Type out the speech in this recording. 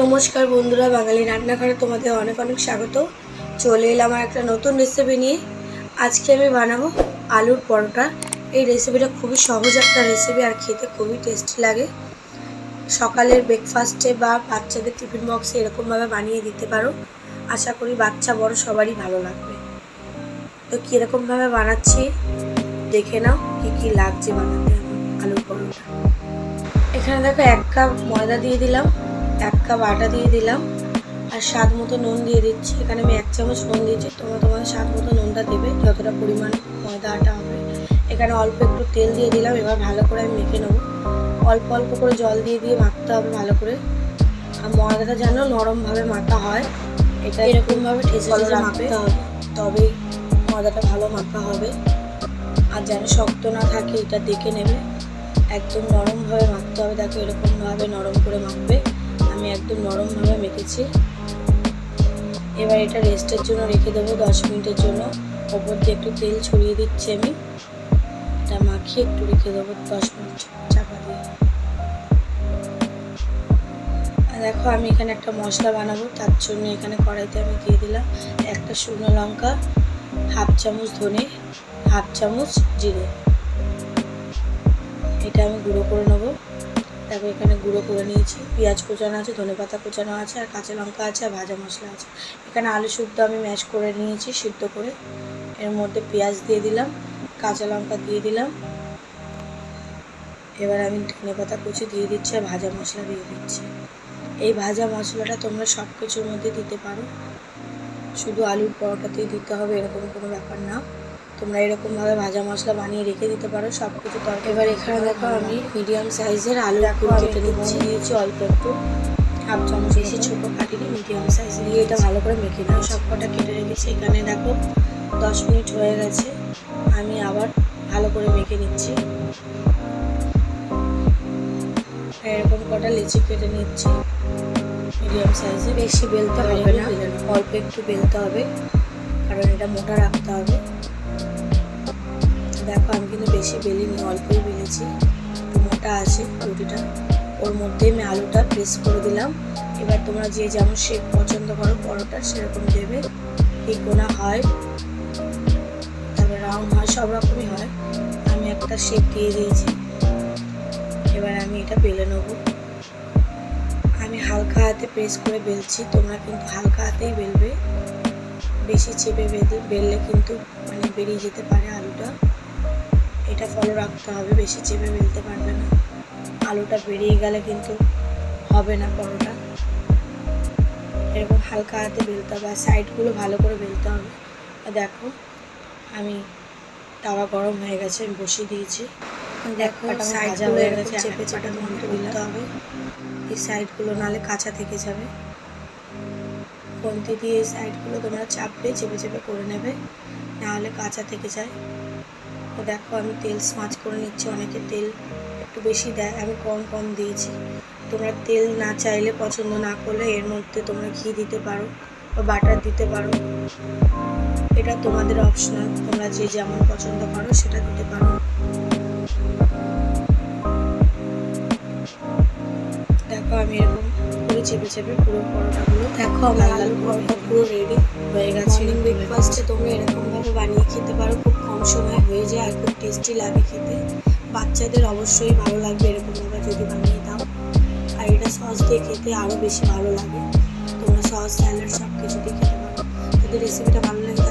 নমস্কার বন্ধুরা, বাঙালি রান্নাঘরে তোমাদের অনেক অনেক স্বাগত। চলে এলাম আমার একটা নতুন রেসিপি নিয়ে। আজকে আমি বানাবো আলুর পরোটা। এই রেসিপিটা খুবই সহজ একটা রেসিপি আর খেতে খুবই টেস্টি লাগে। সকালের ব্রেকফাস্টে বা বাচ্চাদের টিফিন বক্সে এরকমভাবে বানিয়ে দিতে পারো। আশা করি বাচ্চা, বড় সবারই ভালো লাগবে। তো কীরকমভাবে বানাচ্ছি, দেখে নাও কী কী লাগছে বানাতে আলুর পরোটা। এখানে দেখো এক কাপ ময়দা দিয়ে দিলাম। এক কাপ আটা দিয়ে দিলাম আর স্বাদ মতো নুন দিয়ে দিচ্ছি। এখানে আমি এক চামচ নুন দিয়েছি। তোমরা তোমাদের স্বাদ মতো নুনটা দেবে যতটা পরিমাণ ময়দা আটা হবে। এখানে অল্প একটু তেল দিয়ে দিলাম এবার ভালো করে আমি মেখে নেব। অল্প অল্প করে জল দিয়ে দিয়ে মাখতে হবে ভালো করে। আর ময়দাটা যেন নরমভাবে মাখা হয় এটা এরকমভাবে ঠেসে মাখতে হবে। তবেই ময়দাটা ভালো মাখা হবে। আর যেন শক্ত না থাকে এটা দেখে নেবে। একদম নরমভাবে মাখতে হবে দেখো এরকমভাবে নরম করে মাখবে। আমি একদম নরমভাবে মেখেছি। এবার এটা রেস্টের জন্য রেখে দেবো দশ মিনিটের জন্য। ওপর দিয়ে একটু তেল ছড়িয়ে দিচ্ছি আমি। এটা মাখিয়ে একটু রেখে দেবো দশ মিনিট চাপা দিয়ে। দেখো আমি এখানে একটা মশলা বানাবো, তার জন্য এখানে কড়াইতে আমি দিয়ে দিলাম একটা শুকনো লঙ্কা, হাফ চামচ ধনে, হাফ চামচ জিরে। এটা আমি গুঁড়ো করে নেব। তারপর এখানে গুঁড়ো করে নিয়েছি। পেঁয়াজ কুচানো আছে, ধনে পাতা কুচানো আছে, আর কাঁচা লঙ্কা আছে, আর ভাজা মশলা আছে। এখানে আলু শুদ্ধ আমি ম্যাশ করে নিয়েছি সিদ্ধ করে। এর মধ্যে পেঁয়াজ দিয়ে দিলাম, কাঁচা লঙ্কা দিয়ে দিলাম। এবার আমি ধনে পাতা কুচি দিয়ে দিচ্ছি আর ভাজা মশলা দিয়ে দিচ্ছি। এই ভাজা মশলাটা তোমরা সব কিছুর মধ্যে দিতে পারো। শুধু আলুর পরোটাতেই দিতে হবে, এরকম কোনো ব্যাপার না। তোমরা এরকমভাবে ভাজা মশলা বানিয়ে রেখে দিতে পারো। সব কিছু তরকারি। এবার এখানে দেখো আমি মিডিয়াম সাইজের আলু কেটে নিচ্ছি। দিয়েছি অল্প একটু। হাফ চামচ বেশি ছোটো কাটিনি মিডিয়াম সাইজ দিয়ে এটা ভালো করে মেখে নাও। সব কটা কেটে রেখেছি। এখানে দেখো দশ মিনিট হয়ে গেছে। আমি আবার ভালো করে মেখে নিচ্ছি। এরকম কটা লিচি কেটে নিচ্ছি। মিডিয়াম সাইজে বেশি বেলতে হবে না। অল্প একটু বেলতে হবে। কারণ এটা মোটা রাখতে হবে। দেখো, আমি কিন্তু বেশি বেলিনি, অল্পই বেলেছি। মোটা আছে রুটিটা। ওর মধ্যে আমি আলুটা প্রেস করে দিলাম। এবার তোমরা যে যেমন শেপ পছন্দ করো, পরোটা সেরকম দেবে। কোনা হয়, তারপরে রাউন্ড হয়, সব রকমই হয়। আমি একটা শেপ দিয়ে দিয়েছি। এবার আমি এটা বেলে নেব। আমি হালকা হাতে প্রেস করে বেলছি। তোমরা কিন্তু হালকা হাতেই বেলবে। বেশি চেপে বেঁধে বেললে কিন্তু মানে বেরিয়ে যেতে পারে আলুটা। এটা ফলো রাখতে হবে বেশি চেপে বেলতে পারবে না। আলুটা বেরিয়ে গেলে কিন্তু হবে না পরোটা। এরকম হালকা হাতে বেলতে হবে আর সাইডগুলো ভালো করে বেলতে হবে। আর দেখো আমি তাওয়া গরম হয়ে গেছে আমি বসিয়ে দিয়েছি। দেখো হয়ে গেছে চেপে চেপে মন তুলতে হবে। এই সাইডগুলো নালে কাঁচা থেকে যাবে। কমতি দিয়ে এই সাইডগুলো তোমরা চাপবে চেপে চেপে করে নেবে নাহলে কাঁচা থেকে যায়। তো দেখো, আমি তেল স্মাচ করে নিচ্ছি, অনেকে তেল একটু বেশি দেয়, আমি কম কম দিয়েছি। তোমরা তেল না চাইলে পছন্দ না করলে এর মধ্যে তোমরা ঘি দিতে পারো বা বাটার দিতে পারো। এটা তোমাদের অপশনাল তোমরা যে যেমন পছন্দ করো সেটা দিতে পারো। দেখো, আমি এরকম করে চেপে চেপে পুরো পরোটাগুলো, দেখো, আমার পুরো রেডি হয়ে গেছে। মর্নিং ব্রেকফাস্টে তোমরা এরকমভাবে বানিয়ে খেতে পারো, খুব কম সময় হয়ে যায় আর খুব টেস্টি লাগে খেতে। বাচ্চাদের অবশ্যই ভালো লাগবে এরকমভাবে যদি বানিয়ে দাও। আর এটা সস দিয়ে খেতে আরও বেশি ভালো লাগে। তোমরা সস, স্যালাড সব কিছু দিয়ে খেতে পারো। যদি রেসিপিটা ভালো লাগে